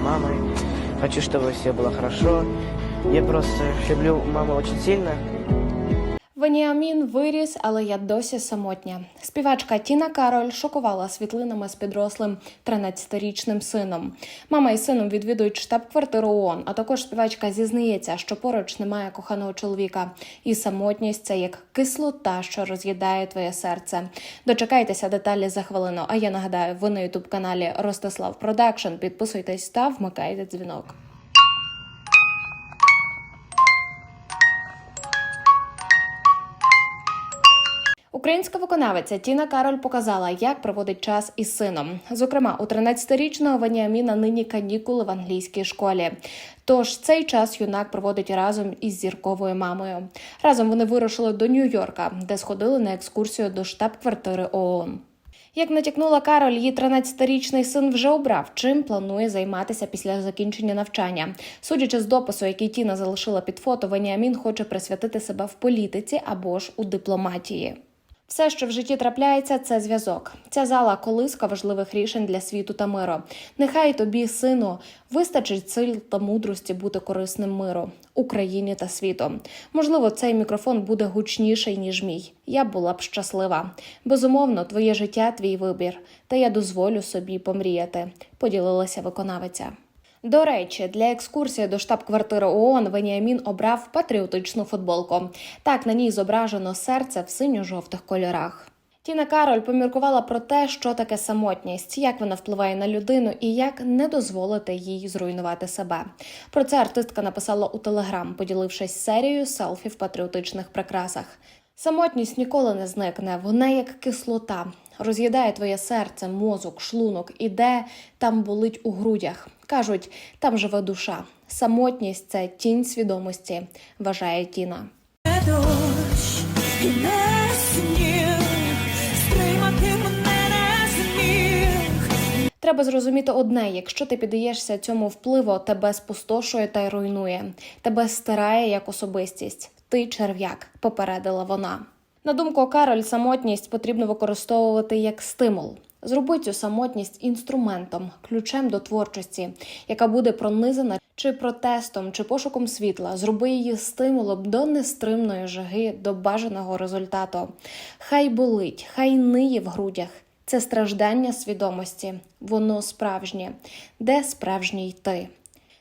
мамой. Хочу, чтобы все было хорошо. Я просто люблю маму очень сильно. Веніамін виріс, але я досі самотня. Співачка Тіна Кароль шокувала світлинами з підрослим 13-річним сином. Мама і сином відвідують штаб-квартиру ООН, а також співачка зізнається, що поруч немає коханого чоловіка. І самотність це як кислота, що роз'їдає твоє серце. Дочекайтеся деталі за хвилину. А я нагадаю, ви на ютуб каналі Ростислав Продакшн. Підписуйтесь та вмикайте дзвінок. Українська виконавиця Тіна Кароль показала, як проводить час із сином. Зокрема, у 13-річного Веніаміна нині канікули в англійській школі. Тож цей час юнак проводить разом із зірковою мамою. Разом вони вирушили до Нью-Йорка, де сходили на екскурсію до штаб-квартири ООН. Як натякнула Кароль, її 13-річний син вже обрав, чим планує займатися після закінчення навчання. Судячи з допису, який Тіна залишила під фото, Веніамін хоче присвятити себе в політиці або ж у дипломатії. Все, що в житті трапляється, це зв'язок. Ця зала колиска важливих рішень для світу та миру. Нехай тобі, сину, вистачить сил та мудрості бути корисним миру, Україні та світу. Можливо, цей мікрофон буде гучніший ніж мій. Я була б щаслива. Безумовно, твоє життя, твій вибір. Та я дозволю собі помріяти. Поділилася виконавиця. До речі, для екскурсії до штаб-квартири ООН Веніамін обрав патріотичну футболку. Так на ній зображено серце в синьо-жовтих кольорах. Тіна Кароль поміркувала про те, що таке самотність, як вона впливає на людину і як не дозволити їй зруйнувати себе. Про це артистка написала у телеграм, поділившись серією селфі в патріотичних прикрасах. Самотність ніколи не зникне, вона як кислота. Роз'їдає твоє серце, мозок, шлунок, і де там болить у грудях. Кажуть, там живе душа. Самотність це тінь свідомості, вважає Тіна. Дощ не сніг, стримати мене не зміг. Треба зрозуміти одне: якщо ти піддаєшся цьому впливу, тебе спустошує та й руйнує, тебе стирає як особистість. Ти черв'як, попередила вона. На думку Кароль, самотність потрібно використовувати як стимул. Зроби цю самотність інструментом, ключем до творчості, яка буде пронизана чи протестом, чи пошуком світла. Зроби її стимулом до нестримної жаги, до бажаного результату. Хай болить, хай ниє в грудях. Це страждання свідомості, воно справжнє. Де справжній ти?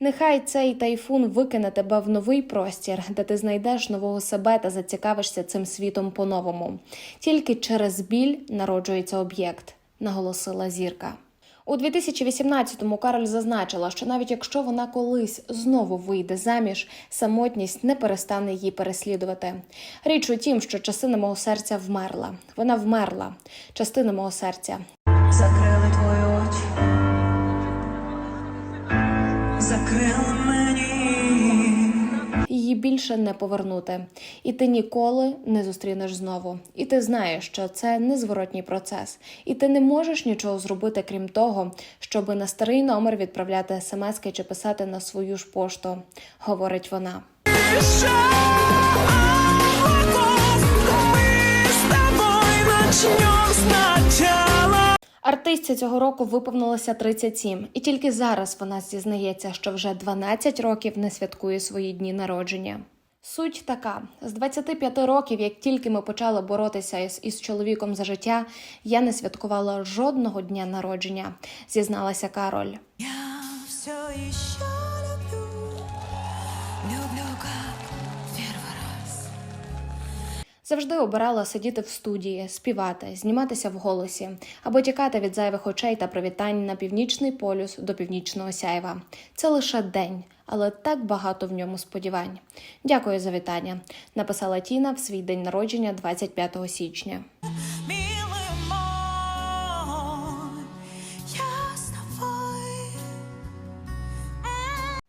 Нехай цей тайфун викине тебе в новий простір, де ти знайдеш нового себе та зацікавишся цим світом по-новому. Тільки через біль народжується об'єкт, наголосила зірка. У 2018-му Кароль зазначила, що навіть якщо вона колись знову вийде заміж, самотність не перестане її переслідувати. Річ у тім, що частина мого серця вмерла. Вона вмерла. Частина мого серця. Більше не повернути, і ти ніколи не зустрінеш знову. І ти знаєш, що це незворотній процес, і ти не можеш нічого зробити, крім того, щоби на старий номер відправляти смски чи писати на свою ж пошту, говорить вона. Артистці цього року виповнилося 37, і тільки зараз вона зізнається, що вже 12 років не святкує свої дні народження. Суть така: з 25 років, як тільки ми почали боротися із, із чоловіком за життя, я не святкувала жодного дня народження, зізналася Кароль. Я все еще люблю, люблю раз. Завжди обирала сидіти в студії, співати, зніматися в голосі або тікати від зайвих очей та привітань на північний полюс до північного сяйва. Це лише день, але так багато в ньому сподівань. Дякую за вітання. Написала Тіна в свій день народження 25 січня.